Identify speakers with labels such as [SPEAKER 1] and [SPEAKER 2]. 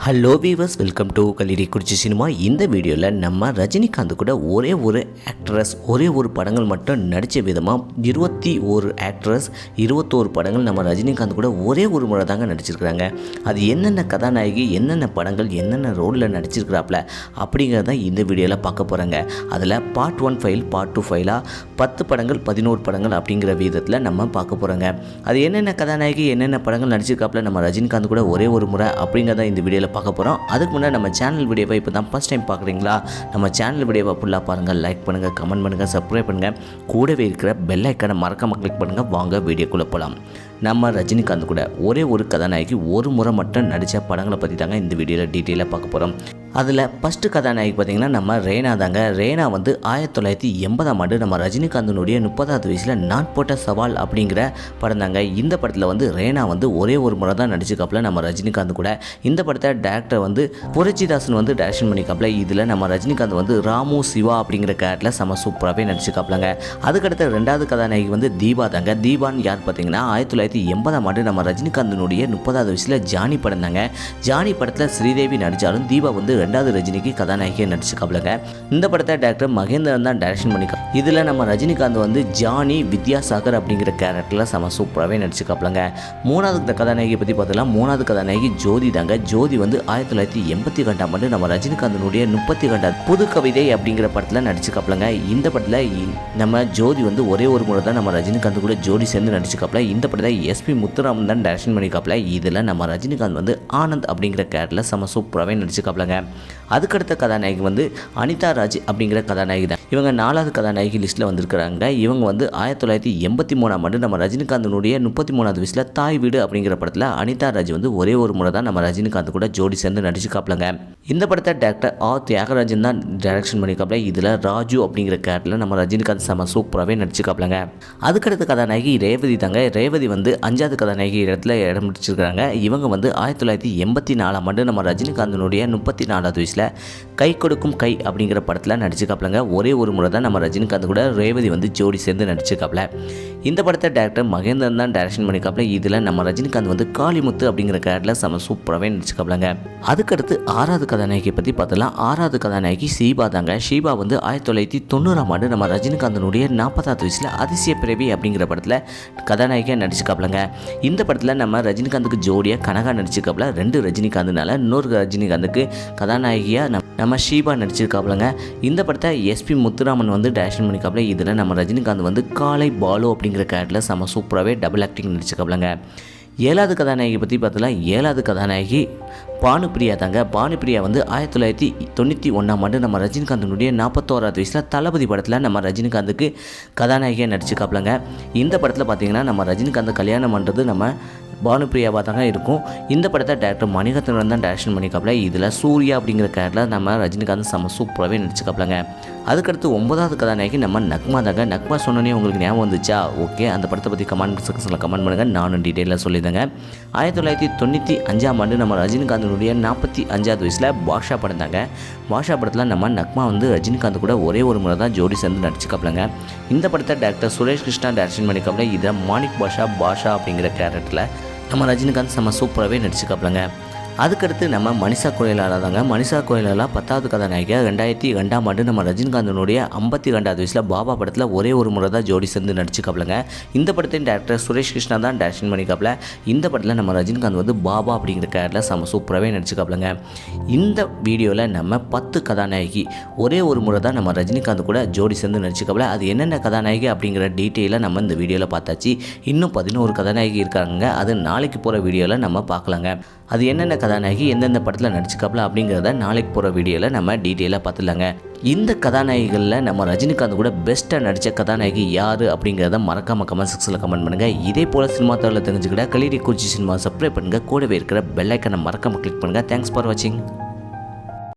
[SPEAKER 1] Hello viewers welcome to கலிரி குறிச்சி cinema இந்த வீடியோவில் நம்ம ரஜினிகாந்த் கூட ஒரே ஒரு ஆக்ட்ரஸ் ஒரே ஒரு படங்கள் மட்டும் நடித்த விதமாக இருபத்தி ஒரு ஆக்ட்ரஸ் இருபத்தோரு படங்கள் நம்ம ரஜினிகாந்த் கூட ஒரே ஒரு முறை தாங்க நடிச்சிருக்கிறாங்க. அது என்னென்ன கதாநாயகி என்னென்ன படங்கள் என்னென்ன ரோலில் நடிச்சிருக்கிறாப்புல அப்படிங்கிறத இந்த வீடியோவில் பார்க்க போகிறாங்க அதில் part one file part two ஃபைலாக பத்து படங்கள் பதினோரு படங்கள் அப்படிங்கிற விதத்தில் நம்ம பார்க்க போகிறோங்க அது என்னென்ன கதாநாயகி என்னென்ன படங்கள் நடிச்சிருக்காப்புல நம்ம ரஜினிகாந்த் கூட ஒரே ஒரு முறை அப்படிங்கிறத இந்த வீடியோவில் பார்க்க போகிறோம் அதுக்கு முன்னாடி நம்ம சேனல் வீடியோவை இப்போ தான் ஃபஸ்ட் டைம் பார்க்குறீங்களா? நம்ம சேனல் வீடியோவை ஃபுல்லாக பாருங்கள் லைக் பண்ணுங்கள் கமெண்ட் பண்ணுங்கள் சப்ஸ்கிரைப் பண்ணுங்கள் கூடவே இருக்கிற பெல் ஐக்கனை மறக்காமல் கிளிக் பண்ணுங்கள் வாங்க வீடியோக்குள்ளே போகலாம் நம்ம ரஜினிகாந்த் கூட ஒரே ஒரு கதாநாயகி ஒரு முறை மட்டும் நடித்த படங்களை பற்றி தாங்க இந்த வீடியோவில் டீட்டெயிலாக பார்க்க போகிறோம் அதில் ஃபஸ்ட்டு கதாநாயகி பார்த்திங்கன்னா நம்ம ரேனா தாங்க. ரேனா வந்து ஆயிரத்தி தொள்ளாயிரத்தி எண்பதாம் ஆண்டு நம்ம ரஜினிகாந்தனுடைய முப்பதாவது வயசில் நான் போட்ட சவால் அப்படிங்கிற படம் தாங்க. இந்த படத்தில் வந்து ரேனா வந்து ஒரே ஒரு முறை தான் நடிச்சிருக்காப்புல நம்ம ரஜினிகாந்த் கூட. இந்த படத்தை டேரக்டர் வந்து புரட்சிதாசன் வந்து டேரக்ஷன் பண்ணிக்காப்புல இதில் நம்ம ரஜினிகாந்த் வந்து ராமு சிவா அப்படிங்கிற கேரக்டரில் செம சூப்பராகவே நடிச்சிருக்காப்புலங்க. அதுக்கடுத்த ரெண்டாவது கதாநாயகி வந்து தீபா தாங்க. தீபான்னு யார் பார்த்தீங்கன்னா ஆயிரத்தி தொள்ளாயிரத்தி எண்பதாம் ஆண்டு நம்ம ரஜினிகாந்தனுடைய முப்பதாவது வயசில் ஜானி படம் தாங்க. ஜானி படத்தில் ஸ்ரீதேவி நடித்தாலும் தீபா வந்து ரெண்டாவது ரஜினிக்கு கதாநாயகியை நடிச்சிருக்காப்லங்க. இந்த படத்தை டேரக்டர் மகேந்திரன் தான் டைரக்ஷன் பண்ணிக்கா. இதில் நம்ம ரஜினிகாந்த் வந்து ஜானி வித்யாசாகர் அப்படிங்கிற கேரக்டரில் செம சூப்பராகவே நடிச்சிருக்காப்லங்க. மூணாவது கதாநாயகியை பற்றி பார்த்தோம்னா மூணாவது கதாநாயகி ஜோதி தாங்க. ஜோதி வந்து ஆயிரத்தி தொள்ளாயிரத்தி எண்பத்தி ரெண்டாம் ஆண்டு நம்ம ரஜினிகாந்தனுடைய முப்பத்தி ரெண்டாவது புது கவிதை அப்படிங்கிற படத்தில் நடிச்சிருக்காப்லங்க. இந்த படத்தில் இ- நம்ம ஜோதி வந்து ஒரே ஒரு முறை தான் நம்ம ரஜினிகாந்த் கூட ஜோடி சேர்ந்து நடிச்சிருக்காப்ல. இந்த படத்தை எஸ்பி முத்துராமன் தான் டைரக்ஷன் பண்ணியிருக்காப்புல இதில் நம்ம ரஜினிகாந்த் வந்து ஆனந்த் அப்படிங்கிற கேரக்டரில் செம சூப்பராகவே நடிச்சிருக்காப்லங்க. அதுக்கடுத்த கதாநாயகி வந்து அனிதா ராஜ் அப்படிங்கிற கதாநாயகி தான் இவங்க நாலாவது கதாநாயகி லிஸ்ட்டில் வந்திருக்கிறாங்க. இவங்க வந்து ஆயிரத்தி தொள்ளாயிரத்தி எண்பத்தி மூணாம் ஆண்டு நம்ம ரஜினிகாந்தனுடைய முப்பத்தி மூணாவது வயசில் தாய் வீடு அப்படிங்கிற படத்தில் அனிதா ராஜ் வந்து ஒரே ஒரு முறை தான் நம்ம ரஜினிகாந்த் கூட ஜோடி சேர்ந்து நடிச்சு காப்பிலங்க. இந்த படத்தை டேரக்டர் ஆ தியாகராஜன் தான் டைரக்ஷன் பண்ணிக்காப்ல இதில் ராஜு அப்படிங்கிற கேரக்டரில் நம்ம ரஜினிகாந்த் செம சூப்பராகவே நடிச்சு காப்பிலங்க. அதுக்கடுத்த கதாநாயகி ரேவதி தாங்க. ரேவதி வந்து அஞ்சாவது கதாநாயகி இடத்துல இடம் பிடிச்சிருக்கிறாங்க. இவங்க வந்து ஆயிரத்தி தொள்ளாயிரத்தி எண்பத்தி நாலாம் ஆண்டு நம்ம ரஜினிகாந்தனுடைய முப்பத்தி நாலு நாலாவது வயசில் கை கொடுக்கும் கை அப்படிங்கிற படத்தில் நடிச்சுக்காப்லங்க ஒரே ஒரு முறை தான் நம்ம ரஜினிகாந்த் கூட ரேவதி வந்து ஜோடி சேர்ந்து நடிச்சிருக்காப்ல. இந்த படத்தை டேரக்டர் மகேந்திரன் தான் டைரக்ஷன் பண்ணிக்காப்ல இதில் நம்ம ரஜினிகாந்த் வந்து காளிமுத்து அப்படிங்கிற கேரக்டரில் செம சூப்பராகவே நடிச்சுக்காப்லங்க அதுக்கடுத்து ஆறாவது கதாநாயகி பற்றி பார்த்தலாம் ஆறாவது கதாநாயகி ஷீபா தாங்க. ஷீபா வந்து ஆயிரத்தி தொள்ளாயிரத்தி தொண்ணூறாம் ஆண்டு நம்ம ரஜினிகாந்தனுடைய நாற்பதாவது வயசில் அதிசய பிறவி அப்படிங்கிற படத்தில் கதாநாயகியாக நடிச்சுக்காப்லங்க இந்த படத்தில் நம்ம ரஜினிகாந்துக்கு ஜோடியாக கனகா நடிச்சுக்காப்ல ரெண்டு ரஜினிகாந்த்னால இன்னொரு ரஜினிகாந்துக்கு கதாநாயகியாக நம்ம நம்ம ஷீபா நடிச்சிருக்காப்லங்க இந்த படத்தை எஸ்பி முத்துராமன் வந்து டேரக்ஷன் பண்ணிக்காப்ல இதில் நம்ம ரஜினிகாந்த் வந்து காலை பாலு அப்படிங்கிற கேரக்டரில் செம சூப்பராகவே டபுள் ஆக்டிங் நடிச்சிருக்காப்லங்க ஏழாவது கதாநாயகி பற்றி பார்த்தலாம் ஏழாவது கதாநாயகி பானுப்பிரியா தாங்க. பானுப்பிரியா வந்து ஆயிரத்தி தொள்ளாயிரத்தி தொண்ணூற்றி ஒன்றாம் ஆண்டு நம்ம ரஜினிகாந்தனுடைய நாற்பத்தோராவது வயசில் தளபதி படத்தில் நம்ம ரஜினிகாந்துக்கு கதாநாயகியாக நடிச்சுக்காப்லங்க இந்த படத்தில் பார்த்தீங்கன்னா நம்ம ரஜினிகாந்த் கல்யாணம் பண்ணுறது நம்ம பானுப்பிரியாவாக தாங்க இருக்கும். இந்த படத்தை டேரக்டர் மணிரத்னம் தான் டேரக்ஷன் பண்ணிக்காப்ல இதில் சூர்யா அப்படிங்கிற கேரக்டரில் நம்ம ரஜினிகாந்த் செம்ம சூப்பராகவே நடிச்சுக்காப்லங்க அதுக்கடுத்து ஒன்பதாவது கதாநாயகி நம்ம நக்மா தாங்க. நக்மா சொன்னோன்னே உங்களுக்கு ஞாபகம் வந்துச்சா? ஓகே அந்த படத்தை பற்றி கமெண்ட் செக்ஷனில் கமெண்ட் பண்ணுங்கள் நானும் டீட்டெயிலாக சொல்லியிருந்தேங்க ஆயிரத்தி தொள்ளாயிரத்தி தொண்ணூற்றி அஞ்சாம் ஆண்டு நம்ம ரஜினிகாந்த் ரஜினிகாந்தனுடைய நாற்பத்தி அஞ்சாவது வயசில் பாஷா படம் தாங்க பாஷா படத்தில் நம்ம நக்மா வந்து ரஜினிகாந்த் கூட ஒரே ஒரு முறை தான் ஜோடி சேர்ந்து நடிச்சுக்காப்லங்க இந்த படத்தை டேரக்டர் சுரேஷ் கிருஷ்ணா டேரக்ஷன் பண்ணிக்காப்ல இதை மாணிக் பாஷா பாஷா அப்படிங்கிற கேரக்டரில் நம்ம ரஜினிகாந்த் செம்ம சூப்பராகவே நடிச்சுக்காப்லங்க அதுக்கடுத்து நம்ம மனிஷா கோயிலாளா தாங்க. மனிஷா கோயிலாளா பத்தாவது கதாநாயகியாக ரெண்டாயிரத்தி ரெண்டாம் ஆண்டு நம்ம ரஜினிகாந்தனுடைய ஐம்பத்தி ரெண்டாவது வயசில் பாபா படத்தில் ஒரே ஒரு முறை தான் ஜோடி சேர்ந்து நடிச்சுக்காப்லங்க. இந்த படத்தின் டேரக்டர் சுரேஷ் கிருஷ்ணா தான் டேரக்ஷன் பண்ணிக்காப்ல. இந்த படத்தில் நம்ம ரஜினிகாந்த் வந்து பாபா அப்படிங்கிற கேரக்டரில் செம சூப்பராகவே நடிச்சுக்காப்லங்க. இந்த வீடியோவில் நம்ம பத்து கதாநாயகி ஒரே ஒரு முறை தான் நம்ம ரஜினிகாந்த் கூட ஜோடி சேர்ந்து நடிச்சுக்காப்ல. அது என்னென்ன கதாநாயகி அப்படிங்கிற டீட்டெயிலாக நம்ம இந்த வீடியோவில் பார்த்தாச்சு. இன்னும் பதினோரு கதாநாயகி இருக்காங்க அது நாளைக்கு போகிற வீடியோவில் நம்ம பார்க்கலாங்க. அது என்னென்ன கதாநாயகி எந்தெந்த படத்தில் நடிச்சுக்காப்ல அப்படிங்கிறத நாளைக்கு போகிற வீடியோவில் நம்ம டீட்டெயிலாக பார்த்துலாங்க இந்த கதாநாயகிகளில் நம்ம ரஜினிகாந்த் கூட பெஸ்ட்டாக நடித்த கதாநாயகி யார் அப்படிங்கிறத மறக்காம கமெண்ட் செக்ஷனில் கமெண்ட் பண்ணுங்கள் இதே போல் சினிமா தகவலை தெரிஞ்சுக்கிட்ட கலிடி குறிச்சி சினிமா சப்ஸ்கிரைப் பண்ணுங்கள் கூடவே இருக்கிற பெல்லைக்கனை மறக்காமல் கிளிக் பண்ணுங்கள் தேங்க்ஸ் ஃபார் வாட்சிங்